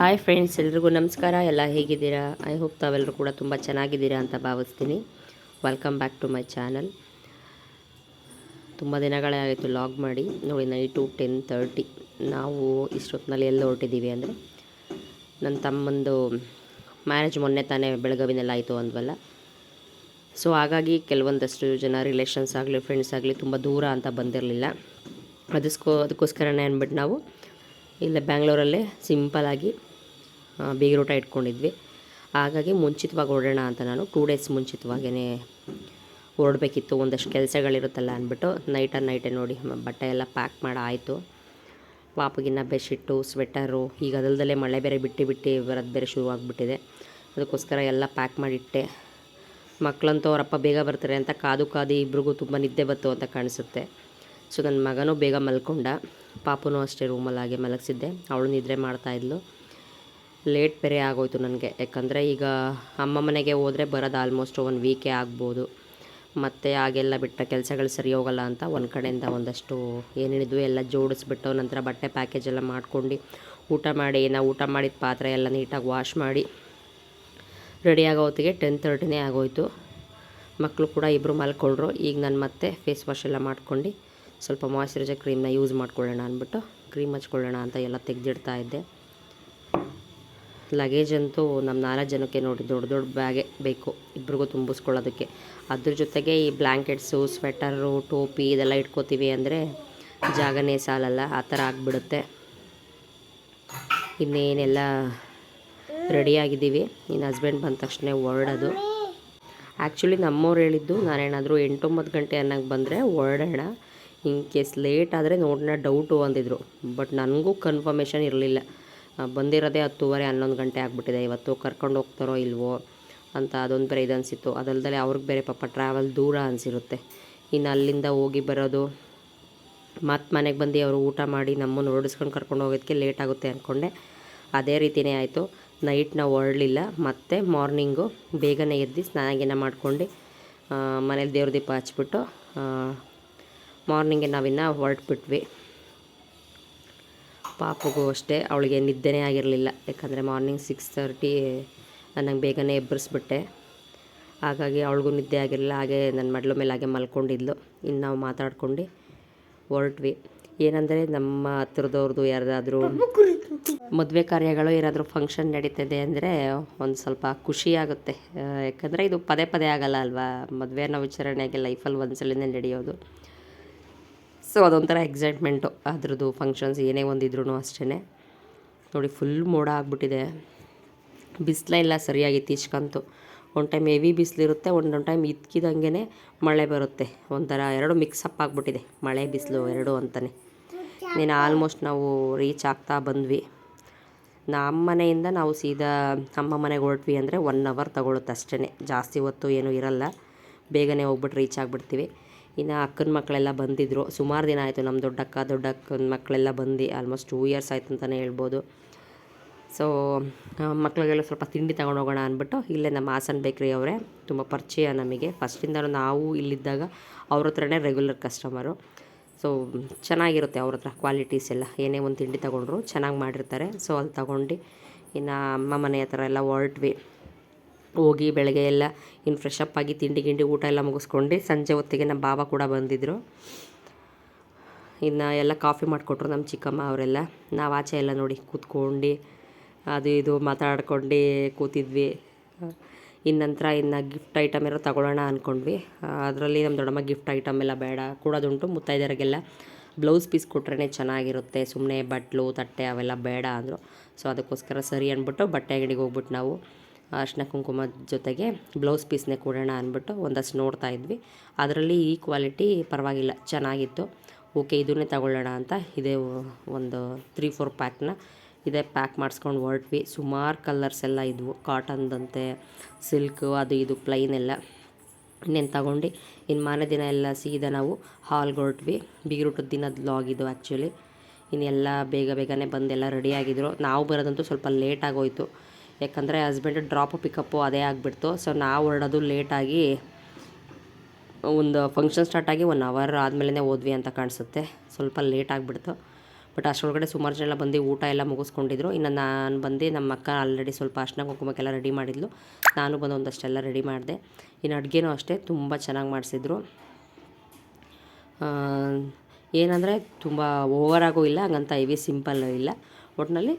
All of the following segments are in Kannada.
ಹಾಯ್ ಫ್ರೆಂಡ್ಸ್ ಎಲ್ರಿಗೂ ನಮಸ್ಕಾರ. ಎಲ್ಲ ಹೇಗಿದ್ದೀರಾ? ಐ ಹೋಪ್ ತಾವೆಲ್ಲರೂ ಕೂಡ ತುಂಬ ಚೆನ್ನಾಗಿದ್ದೀರಾ ಅಂತ ಭಾವಿಸ್ತೀನಿ. Welcome back to my channel ತುಂಬ ದಿನಗಳೇ ಆಯಿತು ಲಾಗ್ ಮಾಡಿ. ನೋಡಿ ನೈಟು ಟೆನ್ ತರ್ಟಿ ನಾವು ಇಷ್ಟೊತ್ತಿನಲ್ಲಿ ಎಲ್ಲ ಹೊರಟಿದ್ದೀವಿ ಅಂದರೆ ನನ್ನ ತಮ್ಮಂದು ಮ್ಯಾರೇಜ್ ಮೊನ್ನೆ ತಾನೇ ಬೆಳಗಾವಿನಲ್ಲಿ ಆಯಿತು ಅಂದ್ವಲ್ಲ. ಸೊ ಹಾಗಾಗಿ ಕೆಲವೊಂದಷ್ಟು ಜನ ರಿಲೇಷನ್ಸ್ ಆಗಲಿ ಫ್ರೆಂಡ್ಸ್ ಆಗಲಿ ತುಂಬ ದೂರ ಅಂತ ಬಂದಿರಲಿಲ್ಲ. ಅದಕ್ಕೋ ಅದಕ್ಕೋಸ್ಕರನೇ ಅಂದ್ಬಿಟ್ಟು ನಾವು ಇಲ್ಲ ಬ್ಯಾಂಗ್ಳೂರಲ್ಲೇ ಸಿಂಪಲಾಗಿ ಬೀಗರೂಟ ಇಟ್ಕೊಂಡಿದ್ವಿ. ಹಾಗಾಗಿ ಮುಂಚಿತವಾಗಿ ಹೊರಡೋಣ ಅಂತ ನಾನು ಟೂ ಡೇಸ್ ಮುಂಚಿತವಾಗೇ ಹೊರಡಬೇಕಿತ್ತು. ಒಂದಷ್ಟು ಕೆಲಸಗಳಿರುತ್ತಲ್ಲ ಅಂದ್ಬಿಟ್ಟು ನೈಟ್ ನೈಟೇ ನೋಡಿ, ಬಟ್ಟೆ ಎಲ್ಲ ಪ್ಯಾಕ್ ಮಾಡಿ ಆಯಿತು. ಪಾಪಗಿನ್ನ ಬೆಡ್ಶೀಟು ಸ್ವೆಟರು ಈಗ ಅದಲ್ದಲ್ಲೇ ಮಳೆ ಬೇರೆ ಬಿಟ್ಟು ಬಿಟ್ಟು ಬರೋದು ಬೇರೆ ಶುರು ಆಗಿಬಿಟ್ಟಿದೆ ಅದಕ್ಕೋಸ್ಕರ ಎಲ್ಲ ಪ್ಯಾಕ್ ಮಾಡಿಟ್ಟೆ. ಮಕ್ಕಳಂತೂ ಅವರಪ್ಪ ಬೇಗ ಬರ್ತಾರೆ ಅಂತ ಕಾದು ಕಾದು ಇಬ್ರಿಗೂ ತುಂಬ ನಿದ್ದೆ ಬತ್ತು ಅಂತ ಕಾಣಿಸುತ್ತೆ. ಸೊ ನನ್ನ ಮಗನೂ ಬೇಗ ಮಲ್ಕೊಂಡ. ಪಾಪನೂ ಅಷ್ಟೇ ರೂಮಲ್ಲಿ ಹಾಗೆ ಮಲಗಿಸಿದ್ದೆ. ಅವಳು ನಿದ್ರೆ ಮಾಡ್ತಾಯಿದ್ಲು ಲೇಟ್ ಬೇರೆ ಆಗೋಯಿತು ನನಗೆ. ಯಾಕಂದರೆ ಈಗ ಅಮ್ಮ ಮನೆಗೆ ಹೋದರೆ ಬರೋದು ಆಲ್ಮೋಸ್ಟ್ ಒನ್ ವೀಕೇ ಆಗ್ಬೋದು. ಮತ್ತು ಹಾಗೆಲ್ಲ ಬಿಟ್ಟ ಕೆಲಸಗಳು ಸರಿ ಹೋಗಲ್ಲ ಅಂತ ಒಂದು ಕಡೆಯಿಂದ ಒಂದಷ್ಟು ಏನೇನಿದ್ವು ಎಲ್ಲ ಜೋಡಿಸ್ಬಿಟ್ಟು ನಂತರ ಬಟ್ಟೆ ಪ್ಯಾಕೇಜ್ ಎಲ್ಲ ಮಾಡ್ಕೊಂಡು ಊಟ ಮಾಡಿ ನಾವು ಊಟ ಮಾಡಿದ ಪಾತ್ರೆ ಎಲ್ಲ ನೀಟಾಗಿ ವಾಶ್ ಮಾಡಿ ರೆಡಿ ಆಗೋ ಹೊತ್ತಿಗೆ ಟೆನ್ ತರ್ಟಿನೇ ಆಗೋಯ್ತು. ಮಕ್ಕಳು ಕೂಡ ಇಬ್ಬರು ಮಲ್ಕೊಂಡ್ರು ಈಗ ನಾನು ಮತ್ತೆ ಫೇಸ್ ವಾಶ್ ಎಲ್ಲ ಮಾಡ್ಕೊಂಡು ಸ್ವಲ್ಪ ಮಾಯ್ಶ್ಚರೈಸರ್ ಕ್ರೀಮ್ನ ಯೂಸ್ ಮಾಡ್ಕೊಳ್ಳೋಣ ಅಂದ್ಬಿಟ್ಟು ಕ್ರೀಮ್ ಹಚ್ಕೊಳ್ಳೋಣ ಅಂತ ಎಲ್ಲ ತೆಗೆದಿಡ್ತಾ ಇದ್ದೆ. ಲಗೇಜ್ ಅಂತೂ ನಮ್ಮ ನಾಲ್ಕು ಜನಕ್ಕೆ ನೋಡಿ ದೊಡ್ಡ ದೊಡ್ಡ ಬ್ಯಾಗೆ ಬೇಕು, ಇಬ್ರಿಗೂ ತುಂಬಿಸ್ಕೊಳ್ಳೋದಕ್ಕೆ. ಅದ್ರ ಜೊತೆಗೆ ಈ ಬ್ಲ್ಯಾಂಕೆಟ್ಸು ಸ್ವೆಟರು ಟೋಪಿ ಇದೆಲ್ಲ ಇಟ್ಕೋತೀವಿ ಅಂದರೆ ಜಾಗನೇ ಸಾಲಲ್ಲ, ಆ ಥರ ಆಗಿಬಿಡುತ್ತೆ. ಇನ್ನೇನೆಲ್ಲ ರೆಡಿಯಾಗಿದ್ದೀವಿ ನಿನ್ನ ಹಸ್ಬೆಂಡ್ ಬಂದ ತಕ್ಷಣ ಹೊರಡೋದು ಆ್ಯಕ್ಚುಲಿ ನಮ್ಮವ್ರು ಹೇಳಿದ್ದು ನಾನೇನಾದರೂ ಎಂಟೊಂಬತ್ತು ಗಂಟೆ ಅನ್ನೋಕ್ಕೆ ಬಂದರೆ ಹೊರಡೋಣ ಇನ್ ಕೇಸ್ ಲೇಟ್ ಆದರೆ ನೋಡೋಣ ಡೌಟು ಅಂದಿದ್ರು. ಬಟ್ ನನಗೂ ಕನ್ಫರ್ಮೇಷನ್ ಇರಲಿಲ್ಲ. ಬಂದಿರೋದೇ ಹತ್ತುವರೆ, ಹನ್ನೊಂದು ಗಂಟೆ ಆಗಿಬಿಟ್ಟಿದೆ. ಇವತ್ತು ಕರ್ಕೊಂಡು ಹೋಗ್ತಾರೋ ಇಲ್ವೋ ಅಂತ ಅದೊಂದು ಬೇರೆ ಇದು ಅನಿಸಿತ್ತು. ಅದಲ್ಲದೆ ಅವ್ರಿಗೆ ಬೇರೆ ಪಾಪ ಟ್ರಾವೆಲ್ ದೂರ ಅನಿಸಿರುತ್ತೆ. ಇನ್ನು ಅಲ್ಲಿಂದ ಹೋಗಿ ಬರೋದು ಮತ್ತು ಮನೆಗೆ ಬಂದು ಅವರು ಊಟ ಮಾಡಿ ನಮ್ಮನ್ನು ಹೊರಡಿಸ್ಕೊಂಡು ಕರ್ಕೊಂಡು ಹೋಗೋದಕ್ಕೆ ಲೇಟ್ ಆಗುತ್ತೆ ಅಂದ್ಕೊಂಡೆ ಅದೇ ರೀತಿಯೇ ಆಯಿತು. ನೈಟ್ ನಾವು ಹೊರಡಲಿಲ್ಲ. ಮತ್ತು ಮಾರ್ನಿಂಗು ಬೇಗನೆ ಎದ್ದು ಸ್ನಾನ ಗೀನ ಮಾಡ್ಕೊಂಡು ಮನೇಲಿ ದೇವ್ರ ದೀಪ ಹಚ್ಬಿಟ್ಟು ಮಾರ್ನಿಂಗೆ ನಾವಿನ್ನು ಹೊರಟ್ಬಿಟ್ವಿ. ಪಾಪಗೂ ಅಷ್ಟೇ ಅವಳಿಗೆ ನಿದ್ದೆನೇ ಆಗಿರಲಿಲ್ಲ. ಯಾಕಂದರೆ ಮಾರ್ನಿಂಗ್ ಸಿಕ್ಸ್ ತರ್ಟಿ ನನಗೆ ಬೇಗನೆ ಎಬ್ಬರಿಸ್ಬಿಟ್ಟೆ. ಹಾಗಾಗಿ ಅವಳಿಗೂ ನಿದ್ದೆ ಆಗಿರಲಿಲ್ಲ. ಹಾಗೆ ನನ್ನ ಮಡ್ಲ ಮೇಲೆ ಹಾಗೆ ಮಲ್ಕೊಂಡಿದ್ಲು. ಇನ್ನು ನಾವು ಮಾತಾಡ್ಕೊಂಡು ಹೊರಟ್ವಿ. ಏನಂದರೆ ನಮ್ಮ ಹತ್ರದವ್ರದ್ದು ಯಾರ್ದಾದ್ರೂ ಮದುವೆ ಕಾರ್ಯಗಳು ಏನಾದರೂ ಫಂಕ್ಷನ್ ನಡೀತದೆ ಅಂದರೆ ಒಂದು ಸ್ವಲ್ಪ ಖುಷಿ ಆಗುತ್ತೆ. ಯಾಕಂದರೆ ಇದು ಪದೇ ಪದೇ ಆಗಲ್ಲ ಅಲ್ವಾ? ಮದುವೆ ನಾವು ವಿಚಾರಣೆಗೆ ಲೈಫಲ್ಲಿ ಒಂದ್ಸಲಿನೇ ನಡೆಯೋದು. ಸೊ ಅದೊಂಥರ ಎಕ್ಸೈಟ್ಮೆಂಟು ಅದ್ರದ್ದು ಫಂಕ್ಷನ್ಸ್ ಏನೇ ಒಂದಿದ್ರು ಅಷ್ಟೇ ನೋಡಿ ಫುಲ್ ಮೋಡ ಆಗಿಬಿಟ್ಟಿದೆ. ಬಿಸಿಲೇ ಇಲ್ಲ ಸರಿಯಾಗಿ ಇತ್ತೀಚ್ಕಂತೂ ಒಂದು ಟೈಮ್ ಹೆವಿ ಬಿಸಿಲಿರುತ್ತೆ ಒಂದೊಂದು ಟೈಮ್ ಇದ್ಕಿದಂಗೆ ಮಳೆ ಬರುತ್ತೆ. ಒಂಥರ ಎರಡು ಮಿಕ್ಸಪ್ ಆಗಿಬಿಟ್ಟಿದೆ. ಮಳೆ, ಬಿಸಿಲು ಎರಡು ಅಂತಲೇ ನೀನು ಆಲ್ಮೋಸ್ಟ್ ನಾವು ರೀಚ್ ಆಗ್ತಾ ಬಂದ್ವಿ. ನಮ್ಮ ಮನೆಯಿಂದ ನಾವು ಸೀದಾ ಅಮ್ಮ ಮನೆಗೆ ಹೊರಟ್ವಿ ಅಂದರೆ ಒನ್ ಅವರ್ ತಗೊಳುತ್ತೆ ಅಷ್ಟೇ ಜಾಸ್ತಿ ಹೊತ್ತು ಏನೂ ಇರಲ್ಲ. ಬೇಗನೆ ಹೋಗ್ಬಿಟ್ಟು ರೀಚ್ ಆಗಿಬಿಡ್ತೀವಿ. ಇನ್ನು ಅಕ್ಕನ ಮಕ್ಕಳೆಲ್ಲ ಬಂದಿದ್ದರು ಸುಮಾರು ದಿನ ಆಯಿತು ನಮ್ಮ ದೊಡ್ಡಕ್ಕ ದೊಡ್ಡ ಅಕ್ಕನ ಮಕ್ಕಳೆಲ್ಲ ಬಂದು ಆಲ್ಮೋಸ್ಟ್ ಟೂ ಇಯರ್ಸ್ ಆಯ್ತು ಅಂತಲೇ ಹೇಳ್ಬೋದು. ಸೊ ಮಕ್ಕಳಿಗೆಲ್ಲ ಸ್ವಲ್ಪ ತಿಂಡಿ ತಗೊಂಡು ಹೋಗೋಣ ಅಂದ್ಬಿಟ್ಟು ಇಲ್ಲೇ ನಮ್ಮ ಹಾಸನ್ ಬೇಕ್ರಿ ಅವರೇ, ತುಂಬ ಪರಿಚಯ ನಮಗೆ. ಫಸ್ಟಿಂದ ನಾವು ಇಲ್ಲಿದ್ದಾಗ ಅವ್ರ ಹತ್ರನೇ ರೆಗ್ಯುಲರ್ ಕಸ್ಟಮರು ಸೊ ಚೆನ್ನಾಗಿರುತ್ತೆ ಅವ್ರ ಹತ್ರ ಕ್ವಾಲಿಟೀಸ್ ಎಲ್ಲ. ಏನೇ ಒಂದು ತಿಂಡಿ ತಗೊಂಡ್ರು ಚೆನ್ನಾಗಿ ಮಾಡಿರ್ತಾರೆ. ಸೊ ಅಲ್ಲಿ ತಗೊಂಡು ಇನ್ನು ಅಮ್ಮ ಮನೆ ಹತ್ರ ಎಲ್ಲ ಹೊರಟ್ವಿ. ಹೋಗಿ ಬೆಳಗ್ಗೆ ಎಲ್ಲ ಇನ್ನು ಫ್ರೆಶ್ ಅಪ್ ಆಗಿ ತಿಂಡಿ ಗಿಂಡಿ ಊಟ ಎಲ್ಲ ಮುಗಿಸ್ಕೊಂಡು ಸಂಜೆ ಹೊತ್ತಿಗೆ ನಮ್ಮ ಬಾಬಾ ಕೂಡ ಬಂದಿದ್ದರು ಇನ್ನು ಎಲ್ಲ ಕಾಫಿ ಮಾಡಿಕೊಟ್ರು ನಮ್ಮ ಚಿಕ್ಕಮ್ಮ ಅವರೆಲ್ಲ. ನಾವು ಆಚೆ ಎಲ್ಲ ನೋಡಿ ಕೂತ್ಕೊಂಡು ಅದು ಇದು ಮಾತಾಡ್ಕೊಂಡು ಕೂತಿದ್ವಿ. ಇನ್ನು ನಂತರ ಇನ್ನು ಗಿಫ್ಟ್ ಐಟಮ್ ಏನೋ ತಗೊಳ್ಳೋಣ ಅಂದ್ಕೊಂಡ್ವಿ ಅದರಲ್ಲಿ ನಮ್ಮ ದೊಡ್ಡಮ್ಮ ಗಿಫ್ಟ್ ಐಟಮ್ ಎಲ್ಲ ಬೇಡ, ಕೊಡೋದುಂಟು. ಮುತ್ತೈದೆಯರಿಗೆಲ್ಲ ಬ್ಲೌಸ್ ಪೀಸ್ ಕೊಟ್ರೇ ಚೆನ್ನಾಗಿರುತ್ತೆ. ಸುಮ್ಮನೆ ಬಟ್ಲು, ತಟ್ಟೆ ಅವೆಲ್ಲ ಬೇಡ ಅಂದರು. ಸೊ ಅದಕ್ಕೋಸ್ಕರ ಸರಿ ಅಂದ್ಬಿಟ್ಟು ಬಟ್ಟೆ ಅಂಗಡಿಗೆ ಹೋಗ್ಬಿಟ್ಟು ನಾವು. ಅರ್ಶಿನ ಕುಂಕುಮ ಜೊತೆಗೆ ಬ್ಲೌಸ್ ಪೀಸ್ನೇ ಕೊಡೋಣ ಅಂದ್ಬಿಟ್ಟು ಒಂದಷ್ಟು ನೋಡ್ತಾ ಇದ್ವಿ. ಅದರಲ್ಲಿ ಈ ಕ್ವಾಲಿಟಿ ಪರವಾಗಿಲ್ಲ, ಚೆನ್ನಾಗಿತ್ತು. ಓಕೆ, ಇದನ್ನೇ ತಗೊಳ್ಳೋಣ ಅಂತ ಇದೇ ಒಂದು ತ್ರೀ ಫೋರ್ ಪ್ಯಾಕ್ನ ಇದೇ ಪ್ಯಾಕ್ ಮಾಡಿಸ್ಕೊಂಡು ಹೊರಟ್ವಿ. ಸುಮಾರು ಕಲರ್ಸ್ ಎಲ್ಲ ಇದ್ವು. ಕಾಟನ್ದಂತೆ ಸಿಲ್ಕು ಅದು ಇದು ಪ್ಲೈನ್ ಎಲ್ಲ. ಇನ್ನೇನು ತಗೊಂಡು ಇನ್ನು ಮಾರನೇ ದಿನ ಎಲ್ಲ ಸೀದಾ ನಾವು ಹಾಲ್ಗೆ ಹೊರಟ್ವಿ. ಬೀಗ್ರೂಟದ ದಿನದ ಲಾಗ್ ಇದು ಆ್ಯಕ್ಚುಲಿ ಇನ್ನೆಲ್ಲ ಬೇಗ ಬೇಗನೆ ಬಂದೆಲ್ಲ ರೆಡಿಯಾಗಿದ್ರು ನಾವು ಬರೋದಂತೂ ಸ್ವಲ್ಪ ಲೇಟ್ ಆಗೋಯ್ತು. ಯಾಕಂದರೆ ಹಸ್ಬೆಂಡ್ ಡ್ರಾಪು ಪಿಕಪ್ಪು ಅದೇ ಆಗಿಬಿಡ್ತು. ಸೊ ನಾವು ಹೊರಡೋದು ಲೇಟಾಗಿ ಒಂದು ಫಂಕ್ಷನ್ ಸ್ಟಾರ್ಟ್ ಆಗಿ ಒನ್ ಅವರ್ ಆದಮೇಲೆ ಹೋದ್ವಿ ಅಂತ ಕಾಣಿಸುತ್ತೆ. ಸ್ವಲ್ಪ ಲೇಟ್ ಆಗಿಬಿಡ್ತು. ಬಟ್ ಅಷ್ಟರೊಳಗಡೆ ಸುಮಾರು ಜನ ಬಂದು ಊಟ ಎಲ್ಲ ಮುಗಿಸ್ಕೊಂಡಿದ್ರು. ಇನ್ನು ನಾನು ಬಂದು ನಮ್ಮ ಅಕ್ಕ ಆಲ್ರೆಡಿ ಸ್ವಲ್ಪ ಅಷ್ಟನ ಕುಂಕುಮಕ್ಕೆಲ್ಲ ರೆಡಿ ಮಾಡಿದ್ಲು. ನಾನು ಬಂದು ಒಂದಷ್ಟೆಲ್ಲ ರೆಡಿ ಮಾಡಿದೆ. ಇನ್ನು ಅಡುಗೆನೂ ಅಷ್ಟೇ, ತುಂಬ ಚೆನ್ನಾಗಿ ಮಾಡಿಸಿದ್ರು. ಏನಂದರೆ ತುಂಬ ಓವರಾಗೂ ಇಲ್ಲ, ಹಂಗಂತ ಹೆವಿ ಸಿಂಪಲ್ ಇಲ್ಲ. ಒಟ್ಟಿನಲ್ಲಿ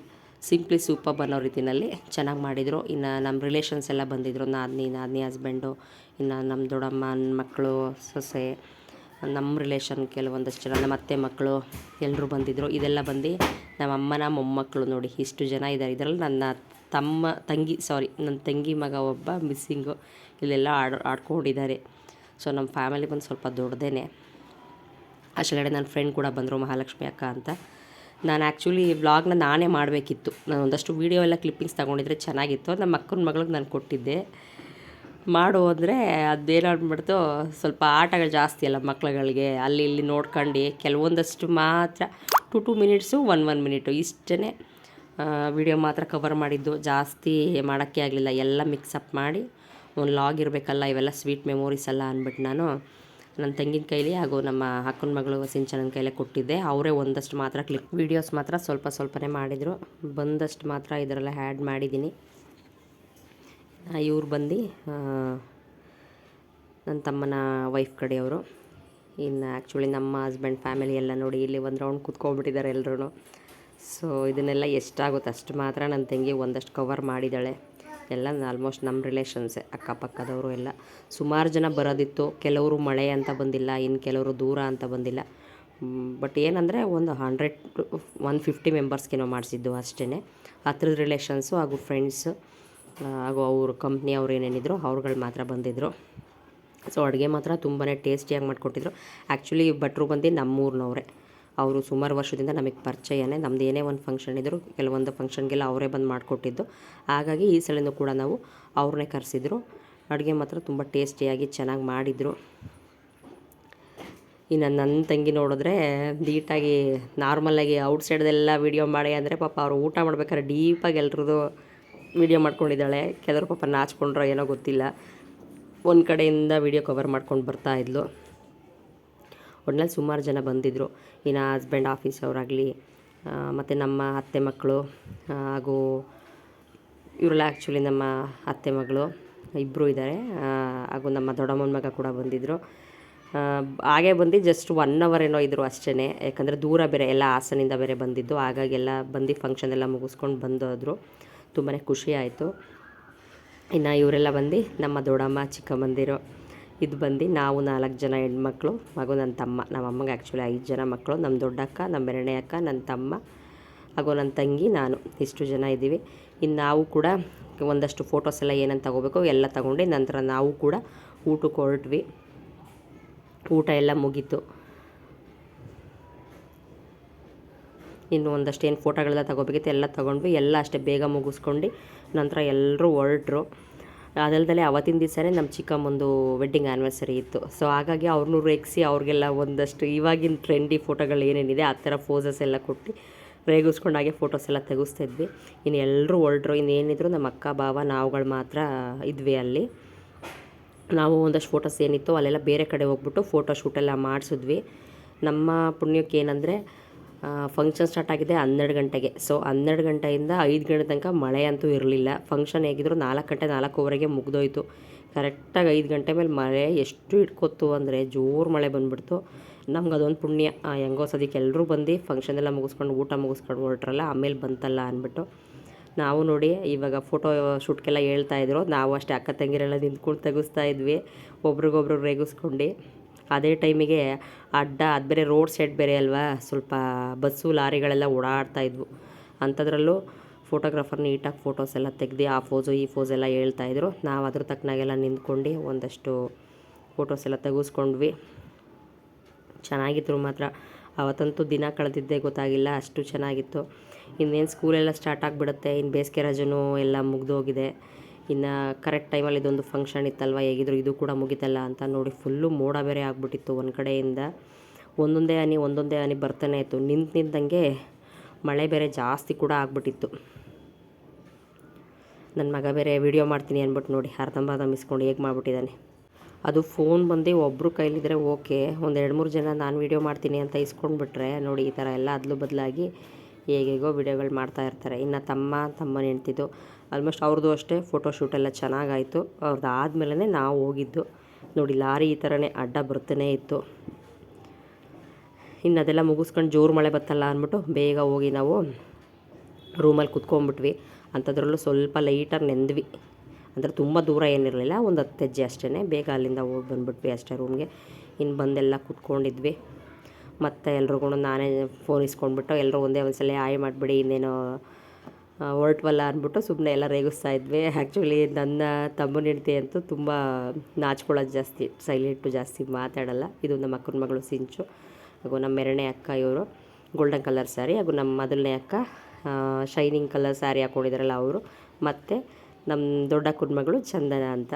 ಸಿಂಪ್ಲಿ ಸೂಪರ್ ಬನ್ನೋ ರೀತಿಯಲ್ಲಿ ಚೆನ್ನಾಗಿ ಮಾಡಿದರು. ಇನ್ನು ನಮ್ಮ ರಿಲೇಷನ್ಸ್ ಎಲ್ಲ ಬಂದಿದ್ದರು ನಾದಿನಿ ನಾದಿನಿ ಹಸ್ಬೆಂಡು ಇನ್ನು ನಮ್ಮ ದೊಡ್ಡಮ್ಮನ ಮಕ್ಕಳು, ಸೊಸೆ ನಮ್ಮ ರಿಲೇಷನ್ ಕೆಲವೊಂದಷ್ಟು ಜನ, ನಮ್ಮ ಅತ್ತೆ ಮಕ್ಕಳು ಎಲ್ಲರೂ ಬಂದಿದ್ದರು ಇದೆಲ್ಲ ಬಂದು ನಮ್ಮ ಅಮ್ಮನ, ಮೊಮ್ಮಕ್ಕಳು ನೋಡಿ ಇಷ್ಟು ಜನ ಇದ್ದಾರೆ ಇದರಲ್ಲಿ ನನ್ನ ತಮ್ಮ, ತಂಗಿ ಸಾರಿ ನನ್ನ ತಂಗಿ ಮಗ ಒಬ್ಬ ಮಿಸ್ಸಿಂಗು ಇಲ್ಲೆಲ್ಲ ಆಡ್, ಆಡ್ಕೊಂಡಿದ್ದಾರೆ. ಸೊ ನಮ್ಮ ಫ್ಯಾಮಿಲಿ ಬಂದು ಸ್ವಲ್ಪ ದೊಡ್ಡದೇ ಅಷ್ಟೆಲ್ಲ ನನ್ನ ಫ್ರೆಂಡ್ ಕೂಡ ಬಂದರು, ಮಹಾಲಕ್ಷ್ಮಿ ಅಕ್ಕ ಅಂತ. ನಾನು ಆ್ಯಕ್ಚುಲಿ ವ್ಲಾಗ್ನ ನಾನೇ ಮಾಡಬೇಕಿತ್ತು. ನಾನು ಒಂದಷ್ಟು ವೀಡಿಯೋ ಎಲ್ಲ ಕ್ಲಿಪ್ಪಿಂಗ್ಸ್ ತೊಗೊಂಡಿದ್ರೆ ಚೆನ್ನಾಗಿತ್ತು. ನಮ್ಮ ಅಕ್ಕನ ಮಗಳಿಗೆ ನಾನು ಕೊಟ್ಟಿದ್ದೆ. ಮಾಡು ಅಂದರೆ ಅದೇನಾಗ್ಬಿಡ್ತು, ಸ್ವಲ್ಪ ಆಟಗಳು ಜಾಸ್ತಿ ಅಲ್ಲ ಮಕ್ಕಳುಗಳಿಗೆ ಅಲ್ಲಿ ಇಲ್ಲಿ ನೋಡ್ಕೊಂಡು, ಕೆಲವೊಂದಷ್ಟು ಮಾತ್ರ two two minutes one one minute ಇಷ್ಟೇ ವಿಡಿಯೋ ಮಾತ್ರ ಕವರ್ ಮಾಡಿದ್ದು. ಜಾಸ್ತಿ ಮಾಡೋಕ್ಕೆ ಆಗಲಿಲ್ಲ. ಎಲ್ಲ ಮಿಕ್ಸಪ್ ಮಾಡಿ. ಒಂದು ಲಾಗ್ ಇರಬೇಕಲ್ಲ, ಇವೆಲ್ಲ ಸ್ವೀಟ್ ಮೆಮೊರೀಸ್ ಅಲ್ಲ ಅಂದ್ಬಿಟ್ಟು ನಾನು ನನ್ನ ತಂಗಿನ ಕೈಲಿ ಹಾಗೂ ನಮ್ಮ ಅಕ್ಕನ ಮಗಳು ಸಿಂಚನನ ಕೈಲೇ ಕೊಟ್ಟಿದ್ದೆ. ಅವರೇ ಒಂದಷ್ಟು ಮಾತ್ರ ಕ್ಲಿಪ್ ವೀಡಿಯೋಸ್ ಮಾತ್ರ ಸ್ವಲ್ಪ ಸ್ವಲ್ಪನೇ ಮಾಡಿದರು. ಬಂದಷ್ಟು ಮಾತ್ರ ಇದರಲ್ಲ ಆ್ಯಡ್ ಮಾಡಿದ್ದೀನಿ. ಇವ್ರು ಬಂದು ನನ್ನ ತಮ್ಮನ ವೈಫ್ ಕಡೆಯವರು. ಇನ್ನು ಆ್ಯಕ್ಚುಲಿ ನಮ್ಮ ಹಸ್ಬೆಂಡ್ ಫ್ಯಾಮಿಲಿ ಎಲ್ಲ ನೋಡಿ ಇಲ್ಲಿ ಒಂದು ರೌಂಡ್ ಕೂತ್ಕೊಂಡ್ಬಿಟ್ಟಿದ್ದಾರೆ ಎಲ್ಲರೂ ಸೊ ಇದನ್ನೆಲ್ಲ ಎಷ್ಟಾಗುತ್ತೆ ಅಷ್ಟು ಮಾತ್ರ ನನ್ನ ತಂಗಿ ಒಂದಷ್ಟು ಕವರ್ ಮಾಡಿದ್ದಾಳೆ. ಎಲ್ಲ ಆಲ್ಮೋಸ್ಟ್ ನಮ್ಮ ರಿಲೇಷನ್ಸೇ ಅಕ್ಕಪಕ್ಕದವರು ಎಲ್ಲ. ಸುಮಾರು ಜನ ಬರೋದಿತ್ತು. ಕೆಲವರು ಮಳೆ ಅಂತ ಬಂದಿಲ್ಲ ಇನ್ನು ಕೆಲವರು ದೂರ ಅಂತ ಬಂದಿಲ್ಲ. ಬಟ್ ಏನಂದರೆ ಒಂದು ಹಂಡ್ರೆಡ್ ಒನ್ ಫಿಫ್ಟಿ ಮೆಂಬರ್ಸ್ಗೇನೋ ಮಾಡಿಸಿದ್ದು ಅಷ್ಟೇ ಹತ್ರದ ರಿಲೇಷನ್ಸು ಹಾಗೂ ಫ್ರೆಂಡ್ಸು ಹಾಗೂ ಅವರು ಕಂಪ್ನಿ ಅವ್ರು ಏನೇನಿದ್ರು, ಅವ್ರುಗಳು ಮಾತ್ರ ಬಂದಿದ್ದರು ಸೊ ಅಡುಗೆ ಮಾತ್ರ ತುಂಬಾ ಟೇಸ್ಟಿಯಾಗಿ ಮಾಡಿಕೊಟ್ಟಿದ್ರು. ಆ್ಯಕ್ಚುಲಿ ಭಟ್ರು ಬಂದು ನಮ್ಮೂರಿನವ್ರೆ. ಅವರು ಸುಮಾರು ವರ್ಷದಿಂದ ನಮಗೆ ಪರಿಚಯನೇ. ನಮ್ದು ಏನೇ ಒಂದು ಫಂಕ್ಷನ್ ಇದ್ದರು ಕೆಲವೊಂದು ಫಂಕ್ಷನ್ಗೆಲ್ಲ ಅವರೇ ಬಂದು ಮಾಡಿಕೊಟ್ಟಿದ್ದು. ಹಾಗಾಗಿ ಈ ಸಲನೂ ಕೂಡ ನಾವು ಅವ್ರನ್ನೇ ಕರೆಸಿದ್ರು. ಅಡುಗೆ ಮಾತ್ರ ತುಂಬ ಟೇಸ್ಟಿಯಾಗಿ ಚೆನ್ನಾಗಿ ಮಾಡಿದರು. ಇನ್ನು ನನ್ನ ತಂಗಿ ನೋಡಿದ್ರೆ ನೀಟಾಗಿ ನಾರ್ಮಲಾಗಿ ಔಟ್ಸೈಡ್ದೆಲ್ಲ ವೀಡಿಯೋ ಮಾಡಿ ಅಂದರೆ ಪಾಪ ಅವರು ಊಟ ಮಾಡ್ಬೇಕಾದ್ರೆ ಡೀಪಾಗಿ ಎಲ್ರದ್ದು ವೀಡಿಯೋ ಮಾಡ್ಕೊಂಡಿದ್ದಾಳೆ. ಕೆಲವರು ಪಾಪ ನಾಚ್ಕೊಂಡ್ರೋ ಏನೋ ಗೊತ್ತಿಲ್ಲ. ಒಂದು ಕಡೆಯಿಂದ ವೀಡಿಯೋ ಕವರ್ ಮಾಡ್ಕೊಂಡು ಬರ್ತಾ ಇದ್ಲು. ಒಟ್ನಲ್ಲಿ ಸುಮಾರು ಜನ ಬಂದಿದ್ದರು ಇನ್ನು ಹಸ್ಬೆಂಡ್ ಆಫೀಸ್ ಅವರಾಗಲಿ ಮತ್ತು ನಮ್ಮ ಅತ್ತೆ ಮಕ್ಕಳು ಹಾಗೂ ಇವರೆಲ್ಲ ಆ್ಯಕ್ಚುಲಿ ನಮ್ಮ ಅತ್ತೆ ಮಗಳು ಇಬ್ಬರು ಇದ್ದಾರೆ ಹಾಗೂ ನಮ್ಮ ದೊಡ್ಡಮ್ಮನ ಮಗ ಕೂಡ ಬಂದಿದ್ದರು ಹಾಗೆ ಬಂದು ಜಸ್ಟ್ ಒನ್ ಅವರ್ ಏನೋ ಇದ್ದರು ಅಷ್ಟೇ ಯಾಕಂದರೆ ದೂರ ಬೇರೆ, ಎಲ್ಲ ಹಾಸನಿಂದ ಬೇರೆ ಬಂದಿದ್ದು. ಹಾಗಾಗಿ ಎಲ್ಲ ಬಂದು ಫಂಕ್ಷನ್ ಎಲ್ಲ ಮುಗಿಸ್ಕೊಂಡು ಬಂದೋದ್ರು. ತುಂಬಾ ಖುಷಿ ಆಯಿತು. ಇನ್ನು ಇವರೆಲ್ಲ ಬಂದು ನಮ್ಮ ದೊಡ್ಡಮ್ಮ ಚಿಕ್ಕಮ್ಮಂದಿರು ಇದು ಬಂದು ನಾವು ನಾಲ್ಕು ಜನ ಹೆಣ್ಮಕ್ಳು ಹಾಗೂ ನನ್ನ ತಮ್ಮ. ನಮ್ಮ ಅಮ್ಮಗೆ ಆ್ಯಕ್ಚುಲಿ ಐದು ಜನ ಮಕ್ಕಳು, ನಮ್ಮ ದೊಡ್ಡಕ್ಕ, ನಮ್ಮ ಎರಡನೇ ಅಕ್ಕ, ನನ್ನ ತಮ್ಮ ಹಾಗೂ ನನ್ನ ತಂಗಿ, ನಾನು. ಇಷ್ಟು ಜನ ಇದ್ದೀವಿ. ಇನ್ನು ನಾವು ಕೂಡ ಒಂದಷ್ಟು ಫೋಟೋಸ್ ಎಲ್ಲ ಏನೇನು ತಗೋಬೇಕು ಎಲ್ಲ ತಗೊಂಡು ನಂತರ ನಾವು ಕೂಡ ಊಟಕ್ಕೆ ಹೊರಟ್ವಿ. ಊಟ ಎಲ್ಲ ಮುಗೀತು. ಇನ್ನು ಒಂದಷ್ಟು ಏನು ಫೋಟೋಗಳೆಲ್ಲ ತಗೋಬೇಕಿತ್ತು ಎಲ್ಲ ತೊಗೊಂಡ್ವಿ ಎಲ್ಲ ಅಷ್ಟೇ ಬೇಗ ಮುಗಿಸ್ಕೊಂಡು ನಂತರ ಎಲ್ಲರೂ ಹೊರಟ್ರು. ಅದಲ್ದಲೆ ಅವತ್ತಿನ ದಿವಸನೇ ನಮ್ಮ ಚಿಕ್ಕಮ್ಮಂದು ವೆಡ್ಡಿಂಗ್ ಆ್ಯನಿವರ್ಸರಿ ಇತ್ತು. ಸೊ ಹಾಗಾಗಿ ಅವ್ರನ್ನೂ ರೇಗಿಸಿ ಅವ್ರಿಗೆಲ್ಲ ಒಂದಷ್ಟು ಇವಾಗಿನ ಟ್ರೆಂಡಿ ಫೋಟೋಗಳು ಏನೇನಿದೆ, ಆ ಥರ ಫೋಸಸ್ ಎಲ್ಲ ಕೊಟ್ಟು ರೇಗಿಸ್ಕೊಂಡಾಗೆ ಫೋಟೋಸ್ ಎಲ್ಲ ತೆಗೆಸ್ತಾ ಇದ್ವಿ ಇನ್ನು ಎಲ್ಲರೂ ಹೊರಟ್ರು ಇನ್ನೇನಿದ್ರು ನಮ್ಮ ಅಕ್ಕ ಬಾವ ನಾವುಗಳು ಮಾತ್ರ ಇದ್ವಿ ಅಲ್ಲಿ. ನಾವು ಒಂದಷ್ಟು ಫೋಟೋಸ್ ಏನಿತ್ತು ಅಲ್ಲೆಲ್ಲ ಬೇರೆ ಕಡೆ ಹೋಗ್ಬಿಟ್ಟು ಫೋಟೋ ಶೂಟೆಲ್ಲ ಮಾಡಿಸಿದ್ವಿ. ನಮ್ಮ ಪುಣ್ಯಕ್ಕೆ ಏನಂದರೆ ಫಂಕ್ಷನ್ ಸ್ಟಾರ್ಟ್ ಆಗಿದೆ ಹನ್ನೆರಡು ಗಂಟೆಗೆ. ಸೊ ಹನ್ನೆರಡು ಗಂಟೆಯಿಂದ ಐದು ಗಂಟೆ ತನಕ ಮಳೆ ಅಂತೂ ಇರಲಿಲ್ಲ. ಫಂಕ್ಷನ್ ಹೇಗಿದ್ರು ನಾಲ್ಕು ಗಂಟೆ, ನಾಲ್ಕೂವರೆಗೆ ಮುಗ್ದೋಯ್ತು. ಕರೆಕ್ಟಾಗಿ ಐದು ಗಂಟೆ ಮೇಲೆ ಮಳೆ ಎಷ್ಟು ಇಟ್ಕೊತ್ತು ಅಂದರೆ ಜೋರು ಮಳೆ ಬಂದುಬಿಡ್ತು. ನಮ್ಗೆ ಅದೊಂದು ಪುಣ್ಯ. ಹೆಂಗೋ ಸದ್ಯಕ್ಕೆ ಎಲ್ಲರೂ ಬಂದು ಫಂಕ್ಷನ್ ಎಲ್ಲ ಮುಗಿಸ್ಕೊಂಡು ಊಟ ಮುಗಿಸ್ಕೊಂಡು ಹೊರಟ್ರಲ್ಲ ಆಮೇಲೆ ಬಂತಲ್ಲ ಅಂದ್ಬಿಟ್ಟು. ನಾವು ನೋಡಿ, ಇವಾಗ ಫೋಟೋ ಶೂಟ್ಗೆಲ್ಲ ಹೇಳ್ತಾಯಿದ್ರು ನಾವು ಅಷ್ಟೇ ಅಕ್ಕ ತಂಗಿರೆಲ್ಲ ನಿಂತ್ಕೊಂಡು ತೆಗಿಸ್ತಾ ಇದ್ವಿ. ಒಬ್ರಿಗೊಬ್ರು ರೇಗಿಸ್ಕೊಂಡು. ಅದೇ ಟೈಮಿಗೆ ಅಡ್ಡ, ಅದು ಬೇರೆ ರೋಡ್ ಸೈಡ್ ಬೇರೆ ಅಲ್ವಾ? ಸ್ವಲ್ಪ ಬಸ್ಸು, ಲಾರಿಗಳೆಲ್ಲ ಓಡಾಡ್ತಾ ಇದ್ವು. ಅಂಥದ್ರಲ್ಲೂ ಫೋಟೋಗ್ರಾಫರ್ ನೀಟಾಗಿ ಫೋಟೋಸ್ ಎಲ್ಲ ತೆಗ್ದು ಆ ಫೋಸು ಈ ಫೋಸ್ ಎಲ್ಲ ಹೇಳ್ತಾಯಿದ್ರು ನಾವು ಅದ್ರ ತಕ್ಕನಾಗೆಲ್ಲ ನಿಂತ್ಕೊಂಡು ಒಂದಷ್ಟು ಫೋಟೋಸ್ ಎಲ್ಲ ತೆಗೆಸ್ಕೊಂಡ್ವಿ. ಚೆನ್ನಾಗಿತ್ತು ಮಾತ್ರ. ಅವತ್ತಂತೂ ದಿನ ಕಳೆದಿದ್ದೇ ಗೊತ್ತಾಗಿಲ್ಲ, ಅಷ್ಟು ಚೆನ್ನಾಗಿತ್ತು. ಇನ್ನೇನು ಸ್ಕೂಲೆಲ್ಲ ಸ್ಟಾರ್ಟ್ ಆಗಿಬಿಡುತ್ತೆ ಇನ್ನು ಬೇಸಿಗೆ ರಜನೂ ಎಲ್ಲ ಮುಗಿದೋಗಿದೆ. ಇನ್ನು ಕರೆಕ್ಟ್ ಟೈಮಲ್ಲಿ ಇದೊಂದು ಫಂಕ್ಷನ್ ಇತ್ತಲ್ವ, ಹೇಗಿದ್ರು ಇದು ಕೂಡ ಮುಗಿತಲ್ಲ ಅಂತ ನೋಡಿ ಫುಲ್ಲು ಮೋಡ ಬೇರೆ ಆಗಿಬಿಟ್ಟಿತ್ತು ಒಂದು ಕಡೆಯಿಂದ. ಒಂದೊಂದೇ ಹನಿ ಒಂದೊಂದೇ ಹನಿ ಬರ್ತಾನೆ ಇತ್ತು. ನಿಂತು ನಿಂತಂಗೆ ಮಳೆ ಬೇರೆ ಜಾಸ್ತಿ ಕೂಡ ಆಗ್ಬಿಟ್ಟಿತ್ತು. ನನ್ನ ಮಗ ಬೇರೆ ವೀಡಿಯೋ ಮಾಡ್ತೀನಿ ಅಂದ್ಬಿಟ್ಟು ನೋಡಿ, ಅರ್ಧಂಬರ್ಧ ಮಿಸ್ಕೊಂಡು ಹೇಗೆ ಮಾಡಿಬಿಟ್ಟಿದ್ದಾನೆ ಅದು ಫೋನ್ ಬಂದು ಒಬ್ಬರು ಕೈಲಿದ್ರೆ ಓಕೆ ಒಂದು ಎರಡು ಮೂರು ಜನ ನಾನು ವೀಡಿಯೋ ಮಾಡ್ತೀನಿ ಅಂತ ಇಸ್ಕೊಂಡ್ಬಿಟ್ರೆ ನೋಡಿ ಈ ಥರ ಎಲ್ಲ ಅದಲು ಬದಲಾಗಿ ಹೇಗೆಗೋ ವೀಡಿಯೋಗಳು ಮಾಡ್ತಾ ಇರ್ತಾರೆ. ಇನ್ನು ತಮ್ಮ ತಮ್ಮ ಹೆಂಡ್ತಿದ್ದು ಆಲ್ಮೋಸ್ಟ್ ಅವ್ರದ್ದು ಅಷ್ಟೇ ಫೋಟೋಶೂಟ್ ಎಲ್ಲ ಚೆನ್ನಾಗಾಯಿತು. ಅವ್ರದ್ದು ಆದಮೇಲೆ ನಾವು ಹೋಗಿದ್ದು. ನೋಡಿ, ಲಾರಿ ಈ ಥರನೇ ಅಡ್ಡ ಬರ್ತಾನೇ ಇತ್ತು. ಇನ್ನು ಅದೆಲ್ಲ ಮುಗಿಸ್ಕೊಂಡು ಜೋರು ಮಳೆ ಬತ್ತಲ್ಲ ಅಂದ್ಬಿಟ್ಟು ಬೇಗ ಹೋಗಿ ನಾವು ರೂಮಲ್ಲಿ ಕುತ್ಕೊಂಡ್ಬಿಟ್ವಿ. ಅಂಥದ್ರಲ್ಲೂ ಸ್ವಲ್ಪ ಲೈಟಾಗಿ ನೆಂದ್ವಿ. ಅಂದರೆ ತುಂಬ ದೂರ ಏನಿರಲಿಲ್ಲ, ಒಂದು ಹತ್ತು ಹೆಜ್ಜೆ ಅಷ್ಟೇ ಬೇಗ ಅಲ್ಲಿಂದ ಹೋಗಿ ಬಂದುಬಿಟ್ವಿ ಅಷ್ಟೇ ರೂಮ್ಗೆ ಇನ್ನು ಬಂದೆಲ್ಲ ಕುತ್ಕೊಂಡಿದ್ವಿ. ಮತ್ತು ಎಲ್ರಿಗೂ ನಾನೇ ಫೋನ್ ಇಸ್ಕೊಂಡ್ಬಿಟ್ಟು ಎಲ್ಲರೂ ಒಂದೇ ಒಂದು ಸಲ ಆಯ್ ಮಾಡಿಬಿಡಿ, ಇನ್ನೇನು ಹೊರಟ್ವಲ್ಲ ಅಂದ್ಬಿಟ್ಟು ಸುಮ್ಮನೆ ಎಲ್ಲ ರೇಗಿಸ್ತಾ ಇದ್ವಿ. ಆ್ಯಕ್ಚುಲಿ ನನ್ನ ತಮ್ಮನ ಹೆಂಡತಿ ಅಂತೂ ತುಂಬ ನಾಚ್ಕೊಳ್ಳೋದು ಜಾಸ್ತಿ, ಸೈಲೆಂಟು ಜಾಸ್ತಿ ಮಾತಾಡಲ್ಲ. ಇದು ನಮ್ಮ ಅಕ್ಕನ ಮಗಳು ಸಿಂಚು, ಹಾಗೂ ನಮ್ಮ ಎರಡನೇ ಅಕ್ಕ ಇವರು. ಗೋಲ್ಡನ್ ಕಲರ್ ಸ್ಯಾರಿ ಹಾಗೂ ನಮ್ಮ ಮೊದಲನೇ ಅಕ್ಕ ಶೈನಿಂಗ್ ಕಲರ್ ಸ್ಯಾರಿ ಹಾಕ್ಕೊಂಡಿದ್ದಾರಲ್ಲ ಅವರು. ಮತ್ತು ನಮ್ಮ ದೊಡ್ಡ ಅಕ್ಕನ ಮಗಳು ಚಂದನ ಅಂತ.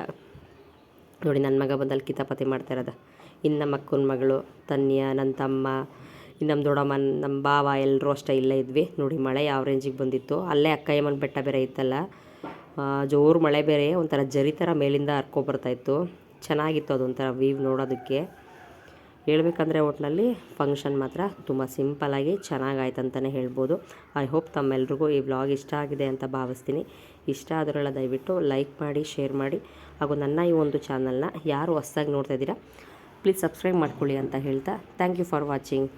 ನೋಡಿ, ನನ್ನ ಮಗ ಬಂದಲ್ಲಿ ಕಿತಾಪತಿ ಮಾಡ್ತಾ ಇರೋದು. ಇನ್ನು ನಮ್ಮ ಅಕ್ಕನ ಮಗಳು, ತನ್ಯ, ನನ್ನ ತಮ್ಮ ಇನ್ನು ನಮ್ಮ ದೊಡ್ಡಮ್ಮ, ನಮ್ಮ ಬಾವ ಎಲ್ಲರೂ ಅಷ್ಟೇ ಇಲ್ಲೇ ಇದ್ವಿ. ನೋಡಿ, ಮಳೆ ಯಾವ ರೇಂಜಿಗೆ ಬಂದಿತ್ತು. ಅಲ್ಲೇ ಅಕ್ಕಯ್ಯಮ್ಮನ ಬೆಟ್ಟ ಬೇರೆ ಇತ್ತಲ್ಲ. ಜೋರು ಮಳೆ ಬೇರೆ, ಒಂಥರ ಜರಿ ಥರ ಮೇಲಿಂದ ಹರ್ಕೊಬರ್ತಾಯಿತ್ತು ಚೆನ್ನಾಗಿತ್ತು ಅದೊಂಥರ ವೀವ್ ನೋಡೋದಕ್ಕೆ. ಹೇಳ್ಬೇಕಂದ್ರೆ ಒಟ್ಟಿನಲ್ಲಿ ಫಂಕ್ಷನ್ ಮಾತ್ರ ತುಂಬ ಸಿಂಪಲಾಗಿ ಚೆನ್ನಾಗಾಯ್ತು ಅಂತಲೇ ಹೇಳ್ಬೋದು. ಐ ಹೋಪ್ ತಮ್ಮೆಲ್ರಿಗೂ ಈ ವ್ಲಾಗ್ ಇಷ್ಟ ಆಗಿದೆ ಅಂತ ಭಾವಿಸ್ತೀನಿ. ಇಷ್ಟ ಆದರೆಲ್ಲ ದಯವಿಟ್ಟು ಲೈಕ್ ಮಾಡಿ ಶೇರ್ ಮಾಡಿ. ಹಾಗೂ ನನ್ನ ಈ ಒಂದು ಚಾನಲ್ನ ಯಾರು ಹೊಸ್ದಾಗಿ ನೋಡ್ತಾ ಇದ್ದೀರಾ ಪ್ಲೀಸ್ ಸಬ್ಸ್ಕ್ರೈಬ್ ಮಾಡ್ಕೊಳ್ಳಿ ಅಂತ ಹೇಳ್ತಾ ಥ್ಯಾಂಕ್ ಯು ಫಾರ್ ವಾಚಿಂಗ್